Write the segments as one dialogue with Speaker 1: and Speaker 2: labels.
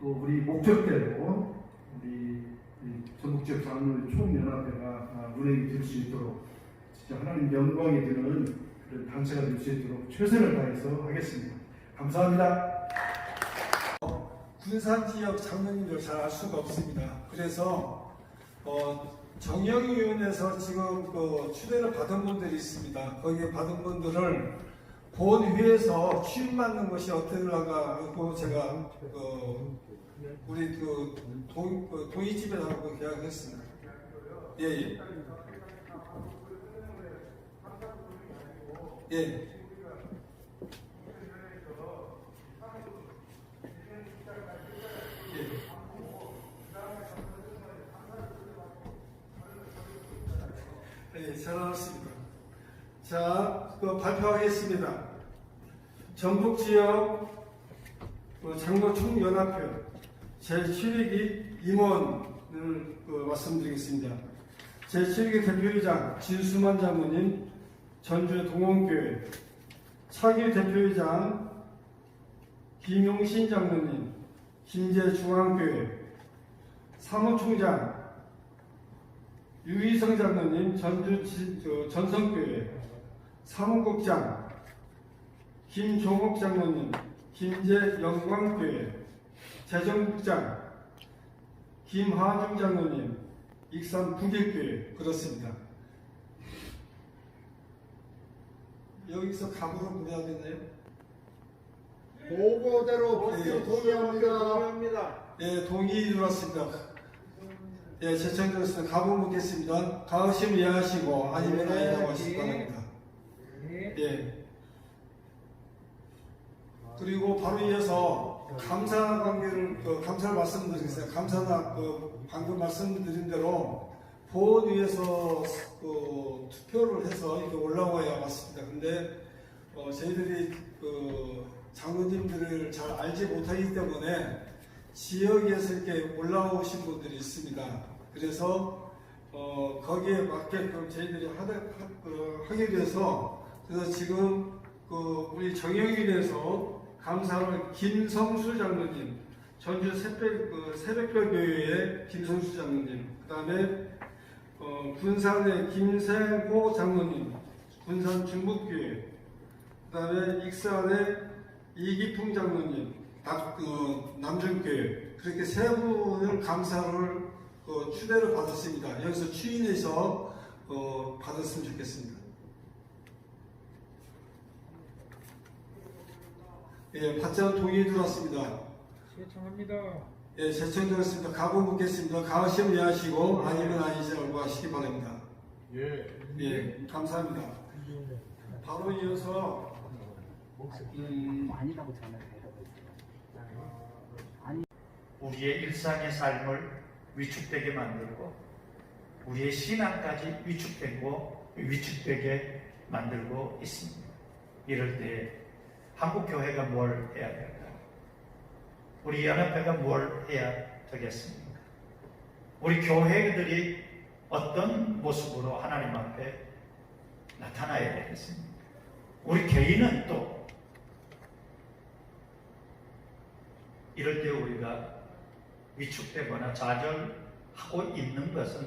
Speaker 1: 또 우리 목적대로 우리 이 전국적 장로의 총연합회가 아, 운행이 될 수 있도록 진짜 하나님 영광이 되는 그런 단체가 될 수 있도록 최선을 다해서 하겠습니다. 감사합니다.
Speaker 2: 군산 지역 장로님들 잘 알 수가 없습니다. 그래서 어, 정영위원회에서 지금 그 추대를 받은 분들이 있습니다. 거기에 받은 분들을 본회에서 취임받는 것이 어떻게라가 고 제가 그 우리 그 동, 그 동이집에하고 계약했습니다. 예, 예. 예. 네, 잘 알았습니다. 자, 그 발표하겠습니다. 전북 지역 그 장로총연합회 제7회기 임원을 그 말씀드리겠습니다. 제7회기 대표회장 진수만 장로님, 전주 동원교회, 차기 대표회장 김용신 장로님, 김제중앙교회, 사무총장 유희성 장로님 전주 전성교회. 사무국장 김종옥 장로님 김제 영광교회 재정국장 김하중 장로님 익산 북일교회 그렇습니다. 여기서 감으로 문의하겠네요.
Speaker 3: 보고대로
Speaker 2: 예.
Speaker 3: 동의합니다.
Speaker 2: 예, 동의 들었습니다. 예, 제청들었습니다. 가보 묻겠습니다. 가으시면 이해하시고 아니면
Speaker 3: 네,
Speaker 2: 아니라고. 바랍니다.
Speaker 3: 네.
Speaker 2: 예. 그리고 바로 이어서 감사 관계를 그 감사를 말씀드리겠습니다. 감사나 그 방금 말씀드린 대로 보호위에서 그 투표를 해서 이렇게 올라와야 맞습니다. 근데 어, 저희들이 그 장로님들을 잘 알지 못하기 때문에 지역에서 이렇게 올라오신 분들이 있습니다. 그래서 어, 거기에 맞게끔 저희들이 어, 하기 위해서 그래서 지금 그 우리 정영일에서 감사를 김성수 장로님, 전주 새벽, 그 새벽별 교회의 김성수 장로님, 그 다음에 어, 군산의 김생호 장로님, 군산 중북교회, 그 다음에 익산의 이기풍 장로님, 남, 그, 남중교회, 그렇게 세 분을 감사를 그 추대를 받았습니다. 여기서 추인해서 어, 받았으면 좋겠습니다. 예, 받자는 동의 들어왔습니다.
Speaker 3: 신청합니다.
Speaker 2: 예, 제청되었습니다. 가보 묻겠습니다. 가으시면 이해하시고 아니면 아니시라고 하시기 바랍니다.
Speaker 3: 예.
Speaker 2: 예, 감사합니다. 바로 이어서 음,
Speaker 4: 아니라고 전화해요.
Speaker 5: 우리의 일상의 삶을 위축되게 만들고 우리의 신앙까지 위축되고 위축되게 만들고 있습니다. 이럴 때 한국 교회가 뭘 해야 될까요? 우리 연합회가 뭘 해야 되겠습니까? 우리 교회들이 어떤 모습으로 하나님 앞에 나타나야 되겠습니까? 우리 개인은 또 이럴 때 우리가 위축되거나 좌절하고 있는 것은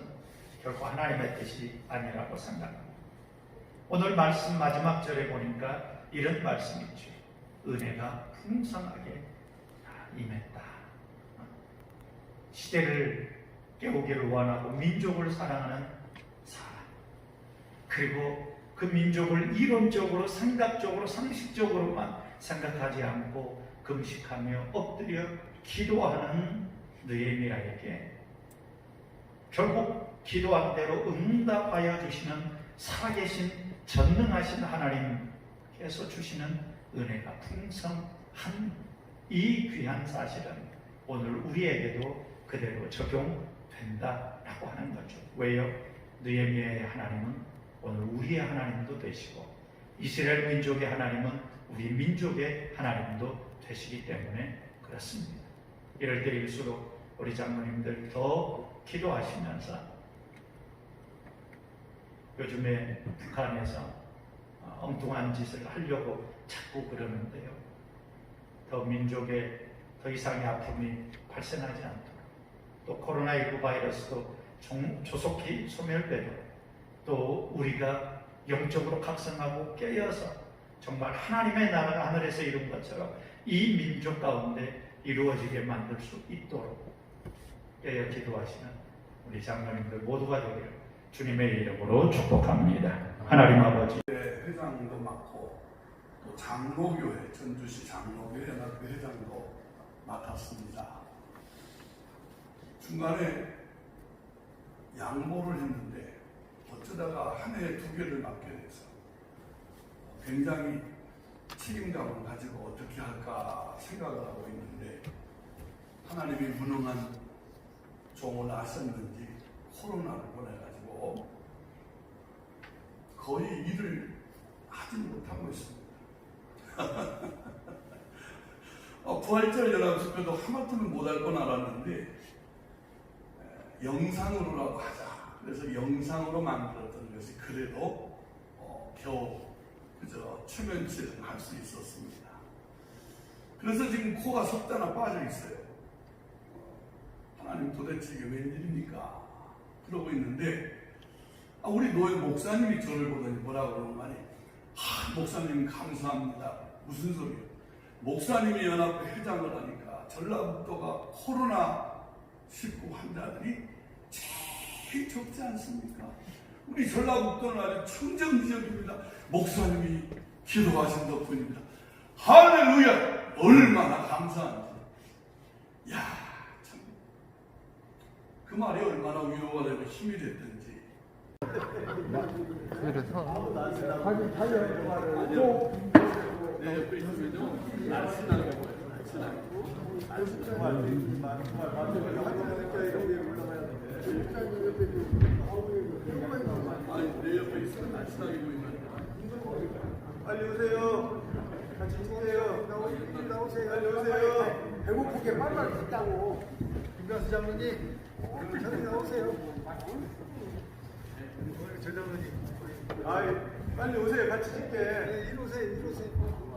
Speaker 5: 결코 하나님의 뜻이 아니라고 생각합니다. 오늘 말씀 마지막 절에 보니까 이런 말씀이 있죠. 은혜가 풍성하게 임했다. 시대를 깨우기를 원하고 민족을 사랑하는 사람. 그리고 그 민족을 이론적으로, 생각적으로, 상식적으로만 생각하지 않고 금식하며 엎드려 기도하는 느헤미야에게 결국 기도한 대로 응답하여 주시는 살아계신 전능하신 하나님께서 주시는 은혜가 풍성한 이 귀한 사실은 오늘 우리에게도 그대로 적용된다라고 하는 거죠. 왜요? 느헤미야의 하나님은 오늘 우리의 하나님도 되시고 이스라엘 민족의 하나님은 우리 민족의 하나님도 되시기 때문에 그렇습니다. 이럴 때일수록 우리 장로님들 더 기도하시면서 요즘에 북한에서 어, 엉뚱한 짓을 하려고 자꾸 그러는데요. 더 민족의 더 이상의 아픔이 발생하지 않도록 또 코로나19 바이러스도 종- 조속히 소멸되도록 또 우리가 영적으로 각성하고 깨어서 정말 하나님의 나라가 하늘에서 이룬 것처럼 이 민족 가운데 이루어지게 만들 수 있도록 깨어 기도하시는 우리 장로님들 모두가 되기를 주님의 이름으로 축복합니다. 하나님 아버지
Speaker 4: 회장도 맡고 또 장로교회 전주시 장로교회 연합회 회장도 맡았습니다. 중간에 양보를 했는데 어쩌다가 한 해에 두 개를 맡게 돼서 굉장히 책임감을 가지고 어떻게 할까 생각을 하고 있는데 하나님이 무능한 종을 아셨는지 코로나를 보내가지고 거의 일을 하지 못하고 있습니다. 어, 부활절 연합집회도 하마터면 못할 건 알았는데 에, 영상으로라도 하자. 그래서 영상으로 만들었던 것이 그래도 어, 겨우 그저 최면치는 할 수 있었습니다. 그래서 지금 코가 석자나 빠져 있어요. 어, 하나님 도대체 이게 웬일입니까? 그러고 있는데 아, 우리 노예 목사님이 저를 보더니 뭐라고 그러는 거 아니? 하, 목사님 감사합니다. 무슨 소리예요? 목사님이 연합회 회장을 하니까 전라북도가 코로나 19 환자들이 제일 적지 않습니까? 우리 전라북도는 아주 청정 지역입니다. 목사님이 기도하신 덕분입니다. 할렐루야! 얼마나 감사한지. 야 참. 그 말이 얼마나 위로가 되고 힘이 됐든 보이면
Speaker 6: 빨리 오세요. 같이 찍으세요. 나오세요. 빨리 오세요. 배고프게 빨리 있다고. 김가수 장로님, 저기 나오세요. 저 장로님. 아이, 빨리 오세요. 같이 찍게. 네, 이리 오세요. 이리 오세요.